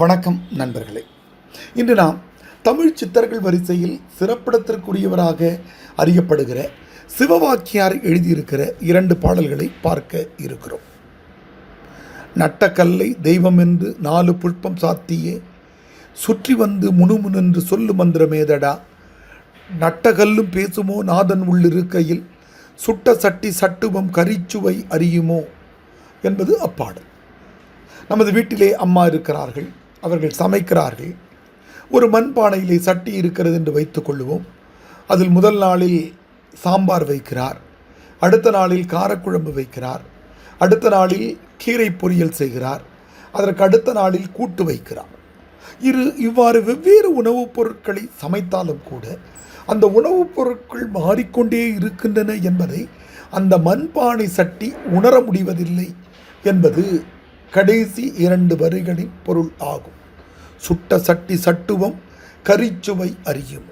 வணக்கம் நண்பர்களே. இன்று நாம் தமிழ் சித்தர்கள் வரிசையில் சிறப்பிடத்திற்குரியவராக அறியப்படுகிற சிவவாக்கியார் எழுதியிருக்கிற இரண்டு பாடல்களை பார்க்க இருக்கிறோம். நட்டக்கல்லை தெய்வம் என்று நாலு புஷ்பம் சாத்தியே சுற்றி வந்து முணுமுனென்று சொல்லு மந்திரமேதடா. நட்டகல்லும் பேசுமோ நாதன் உள்ளிருக்கையில் சுட்ட சட்டி சட்டுவம் கரிச்சுவை அறியுமோ என்பது அப்பாடல் நமது வீட்டிலே அம்மா இருக்கிறார்கள். அவர்கள் சமைக்கிறார்கள். ஒரு மண்பானையிலே சட்டி இருக்கிறது என்று வைத்துக்கொள்வோம் அதில் முதல் நாளில் சாம்பார் வைக்கிறார். அடுத்த நாளில் காரக்குழம்பு வைக்கிறார். அடுத்த நாளில் கீரை பொரியல் செய்கிறார். அதற்கு அடுத்த நாளில் கூட்டு வைக்கிறார். இரு இவ்வாறு வெவ்வேறு உணவுப் பொருட்களை சமைத்தாலும் கூட அந்த உணவுப் பொருட்கள் மாறிக்கொண்டே இருக்கின்றன என்பதை அந்த மண்பானை சட்டி உணர முடிவதில்லை என்பது கடைசி இரண்டு வரிகளின் பொருள் ஆகும். சுட்ட சட்டி சட்டுவம் கரிச்சுவை அறியும்.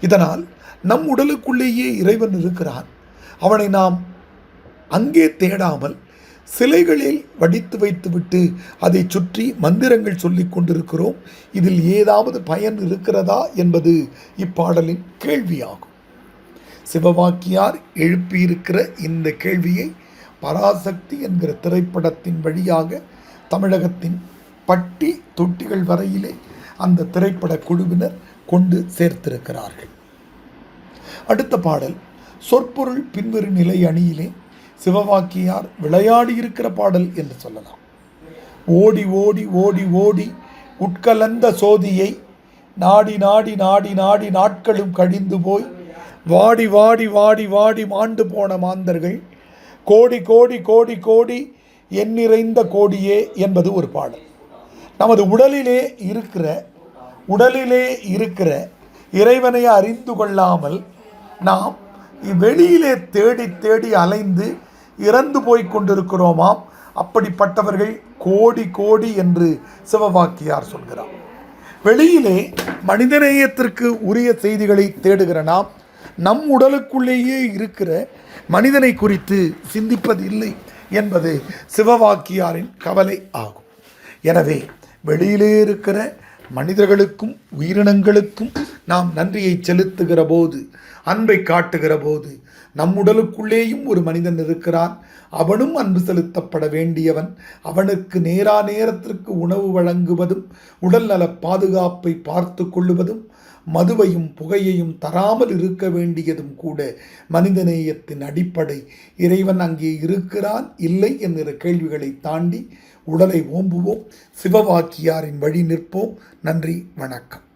இதனால் நம் உடலுக்குள்ளேயே இறைவன் இருக்கிறான். அவனை நாம் அங்கே தேடாமல் சிலைகளில் வடித்து வைத்துவிட்டு அதை சுற்றி மந்திரங்கள் சொல்லிக் கொண்டிருக்கிறோம். இதில் ஏதாவது பயன் இருக்கிறதா என்பது இப்பாடலின் கேள்வியாகும். சிவவாக்கியார் எழுப்பியிருக்கிற இந்த கேள்வியை பராசக்தி என்கிற திரைப்படத்தின் வழியாக தமிழகத்தின் பட்டி தொட்டிகள் வரையிலே அந்த திரைப்பட குழுவினர் கொண்டு சேர்த்திருக்கிறார்கள். அடுத்த பாடல் சொற்பொருள் பின்வரு நிலை அணியிலே சிவவாக்கியார் விளையாடி இருக்கிற பாடல் என்று சொல்லலாம். ஓடி ஓடி ஓடி ஓடி உட்கலந்த சோதியை நாடி நாடி நாடி நாடி நாட்களும் கழிந்து போய் வாடி வாடி வாடி வாடி மாண்டு போன மாந்தர்கள் கோடி கோடி கோடி கோடி எண்ணிறைந்த கோடியே என்பது ஒரு பாடல். நமது உடலிலே இருக்கிற உடலிலே இருக்கிற இறைவனை அறிந்து கொள்ளாமல் நாம் வெளியிலே தேடி தேடி அலைந்து இறந்து போய் கொண்டிருக்கிறோமாம். அப்படிப்பட்டவர்கள் கோடி கோடி என்று சிவவாக்கியார் சொல்கிறார். வெளியிலே மனிதநேயத்திற்கு உரிய செய்திகளை தேடுகிற நாம் நம் உடலுக்குள்ளேயே இருக்கிற மனிதனை குறித்து சிந்திப்பதில்லை என்பது சிவவாக்கியாரின் கவலை ஆகும். எனவே வெளியிலே இருக்கிற மனிதர்களுக்கும் உயிரினங்களுக்கும் நாம் நன்றியை செலுத்துகிற போது அன்பை காட்டுகிற போது நம் உடலுக்குள்ளேயும் ஒரு மனிதன் இருக்கிறான். அவனும் அன்பு செலுத்தப்பட வேண்டியவன். அவனுக்கு நேரா நேரத்திற்கு உணவு வழங்குவதும் உடல்நல பாதுகாப்பை பார்த்து கொள்ளுவதும் மதுவையும் புகையையும் தராமல் இருக்க வேண்டியதும் கூட மனிதநேயத்தின் அடிப்படை. இறைவன் அங்கே இருக்கிறான் இல்லை என்கிற கேள்விகளை தாண்டி உடலை ஓம்புவோம். சிவவாக்கியாரின் வழி நிற்போம். நன்றி வணக்கம்.